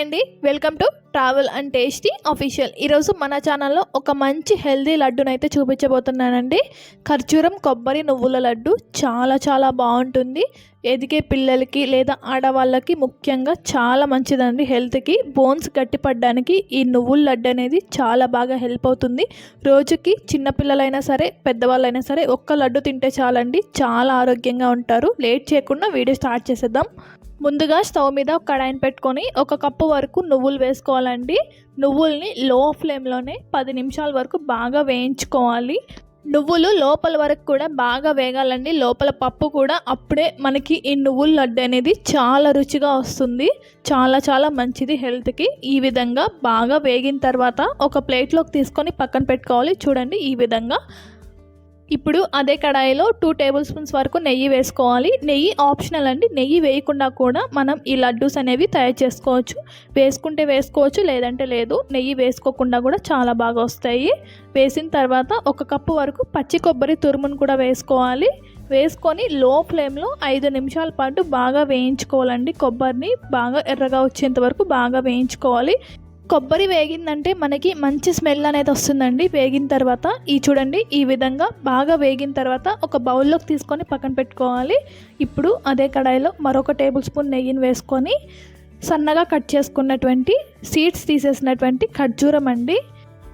అండి. Welcome to travel and tasty official ఈరోజు మన ఛానల్లో ఒక మంచి హెల్దీ లడ్డునైతే చూపించబోతున్నానండి. ఖర్జూరం కొబ్బరి నువ్వుల లడ్డు చాలా చాలా బాగుంటుంది. ఎదిగే పిల్లలకి లేదా ఆడవాళ్ళకి ముఖ్యంగా చాలా మంచిదండి హెల్త్కి బోన్స్ గట్టిపడడానికి ఈ నువ్వుల లడ్డు అనేది చాలా బాగా హెల్ప్ అవుతుంది. రోజుకి చిన్నపిల్లలైనా సరే పెద్దవాళ్ళైనా సరే ఒక్క లడ్డు తింటే చాలండి. చాలా ఆరోగ్యంగా ఉంటారు. లేట్ చేయకుండా వీడియో స్టార్ట్ చేసేద్దాం. ముందుగా స్టవ్ మీద ఒక కడాయిని పెట్టుకొని ఒక కప్పు వరకు నువ్వులు వేసుకోవాలండి. నువ్వుల్ని లో ఫ్లేమ్లోనే పది నిమిషాల వరకు బాగా వేయించుకోవాలి. నువ్వులు లోపల వరకు కూడా బాగా వేగాలండి. లోపల పప్పు కూడా అప్పుడే మనకి ఈ నువ్వుల లడ్డు అనేది చాలా రుచిగా వస్తుంది. చాలా చాలా మంచిది హెల్త్కి. ఈ విధంగా బాగా వేగిన తర్వాత ఒక ప్లేట్లోకి తీసుకొని పక్కన పెట్టుకోవాలి. చూడండి ఈ విధంగా ఇప్పుడు అదే కడాయిలో టూ టేబుల్ స్పూన్స్ వరకు నెయ్యి వేసుకోవాలి. నెయ్యి ఆప్షనల్ అండి. నెయ్యి వేయకుండా కూడా మనం ఈ లడ్డూస్ అనేవి తయారు చేసుకోవచ్చు. వేసుకుంటే వేసుకోవచ్చు లేదంటే లేదు. నెయ్యి వేసుకోకుండా కూడా చాలా బాగా వస్తాయి. వేసిన తర్వాత ఒక కప్పు వరకు పచ్చి కొబ్బరి తురుమును కూడా వేసుకోవాలి. వేసుకొని లో ఫ్లేమ్లో ఐదు నిమిషాల పాటు బాగా వేయించుకోవాలండి కొబ్బరిని. బాగా ఎర్రగా వచ్చేంత వరకు బాగా వేయించుకోవాలి. కొబ్బరి వేగిందంటే మనకి మంచి స్మెల్ అనేది వస్తుందండి. వేగిన తర్వాత ఈ చూడండి ఈ విధంగా బాగా వేగిన తర్వాత ఒక బౌల్లోకి తీసుకొని పక్కన పెట్టుకోవాలి. ఇప్పుడు అదే కడాయిలో మరొక టేబుల్ స్పూన్ నెయ్యిని వేసుకొని సన్నగా కట్ చేసుకున్నటువంటి సీడ్స్ తీసేసినటువంటి ఖర్జూరం అండి.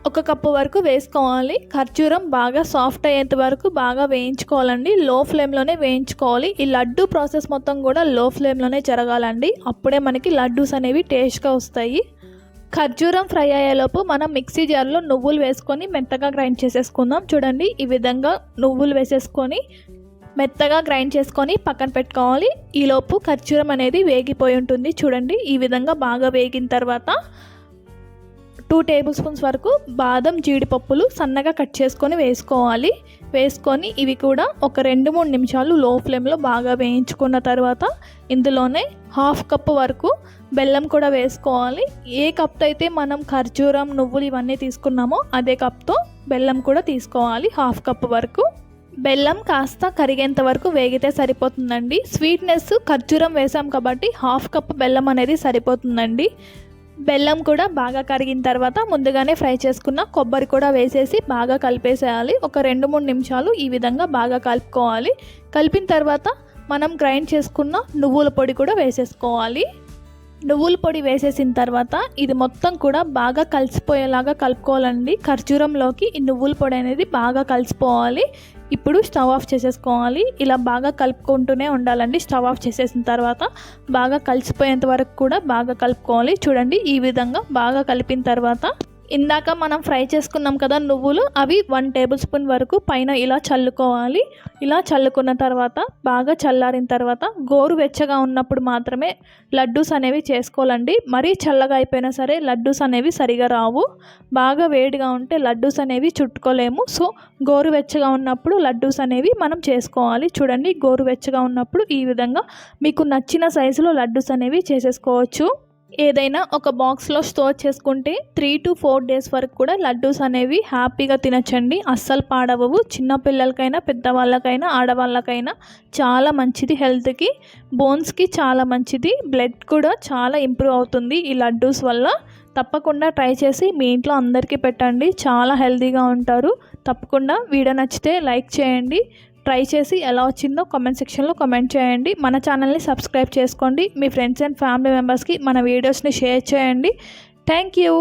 ఒక కప్పు వరకు వేసుకోవాలి. ఖర్జూరం బాగా సాఫ్ట్ అయ్యేంత వరకు బాగా వేయించుకోవాలండి. లో ఫ్లేమ్లోనే వేయించుకోవాలి. ఈ లడ్డు ప్రాసెస్ మొత్తం కూడా లో ఫ్లేమ్లోనే జరగాలండి. అప్పుడే మనకి లడ్డూస్ అనేవి టేస్ట్గా వస్తాయి. ఖర్జూరం ఫ్రై అయ్యేలోపు మనం మిక్సీ జార్లో నువ్వులు వేసుకొని మెత్తగా గ్రైండ్ చేసేసుకుందాం. చూడండి ఈ విధంగా నువ్వులు వేసేసుకొని మెత్తగా గ్రైండ్ చేసుకొని పక్కన పెట్టుకోవాలి. ఈలోపు ఖర్జూరం అనేది వేగిపోయి ఉంటుంది. చూడండి ఈ విధంగా బాగా వేగిన తర్వాత టూ టేబుల్ స్పూన్స్ వరకు బాదం జీడిపప్పులు సన్నగా కట్ చేసుకొని వేసుకోవాలి. వేసుకొని ఇవి కూడా ఒక రెండు మూడు నిమిషాలు లో ఫ్లేమ్లో బాగా వేయించుకున్న తర్వాత ఇందులోనే హాఫ్ కప్ వరకు బెల్లం కూడా వేసుకోవాలి. ఏ కప్తో అయితే మనం ఖర్జూరం నువ్వులు ఇవన్నీ తీసుకున్నామో అదే కప్తో బెల్లం కూడా తీసుకోవాలి హాఫ్ కప్ వరకు. బెల్లం కాస్త కరిగేంత వరకు వేగితే సరిపోతుందండి. స్వీట్నెస్ ఖర్జూరం వేసాం కాబట్టి హాఫ్ కప్ బెల్లం అనేది సరిపోతుందండి. బెల్లం కూడా బాగా కరిగిన తర్వాత ముందుగానే ఫ్రై చేసుకున్న కొబ్బరి కూడా వేసేసి బాగా కలిపేసేయాలి. ఒక రెండు మూడు నిమిషాలు ఈ విధంగా బాగా కలుపుకోవాలి. కలిపిన తర్వాత మనం గ్రైండ్ చేసుకున్న నువ్వుల పొడి కూడా వేసేసుకోవాలి. నువ్వుల పొడి వేసేసిన తర్వాత ఇది మొత్తం కూడా బాగా కలిసిపోయేలాగా కలుపుకోవాలండి. ఖర్జూరంలోకి ఈ నువ్వుల పొడి అనేది బాగా కలిసిపోవాలి. ఇప్పుడు స్టవ్ ఆఫ్ చేసేసుకోవాలి. ఇలా బాగా కలుపుకుంటూనే ఉండాలండి. స్టవ్ ఆఫ్ చేసేసిన తర్వాత బాగా కలిసిపోయేంత వరకు కూడా బాగా కలుపుకోవాలి. చూడండి ఈ విధంగా బాగా కలిపిన తర్వాత ఇందాక మనం ఫ్రై చేసుకున్నాం కదా నువ్వులు అవి వన్ టేబుల్ స్పూన్ వరకు పైన ఇలా చల్లుకోవాలి. ఇలా చల్లుకున్న తర్వాత బాగా చల్లారిన తర్వాత గోరు వెచ్చగా ఉన్నప్పుడు మాత్రమే లడ్డూస్ అనేవి చేసుకోవాలండి. మరీ చల్లగా అయిపోయినా సరే లడ్డూస్ అనేవి సరిగా రావు. బాగా వేడిగా ఉంటే లడ్డూస్ అనేవి చుట్టుకోలేము. సో గోరు వెచ్చగా ఉన్నప్పుడు లడ్డూస్ అనేవి మనం చేసుకోవాలి. చూడండి గోరు వెచ్చగా ఉన్నప్పుడు ఈ విధంగా మీకు నచ్చిన సైజులో లడ్డూస్ అనేవి చేసేసుకోవచ్చు. ఏదైనా ఒక బాక్స్లో స్టోర్ చేసుకుంటే త్రీ టు ఫోర్ డేస్ వరకు కూడా లడ్డూస్ అనేవి హ్యాపీగా తినచ్చండి. అస్సలు పాడవవు. చిన్నపిల్లలకైనా పెద్దవాళ్ళకైనా ఆడవాళ్ళకైనా చాలా మంచిది హెల్త్కి. బోన్స్కి చాలా మంచిది. బ్లడ్ కూడా చాలా ఇంప్రూవ్ అవుతుంది ఈ లడ్డూస్ వల్ల. తప్పకుండా ట్రై చేసి మీ ఇంట్లో అందరికీ పెట్టండి. చాలా హెల్తీగా ఉంటారు. తప్పకుండా వీడియో నచ్చితే లైక్ చేయండి. ట్రై చేసి ఎలా వచ్చిందో కామెంట్ సెక్షన్లో కామెంట్ చేయండి. మన ఛానల్ని సబ్స్క్రైబ్ చేసుకోండి. మీ ఫ్రెండ్స్ అండ్ ఫ్యామిలీ మెంబర్స్కి మన వీడియోస్ని షేర్ చేయండి. Thank you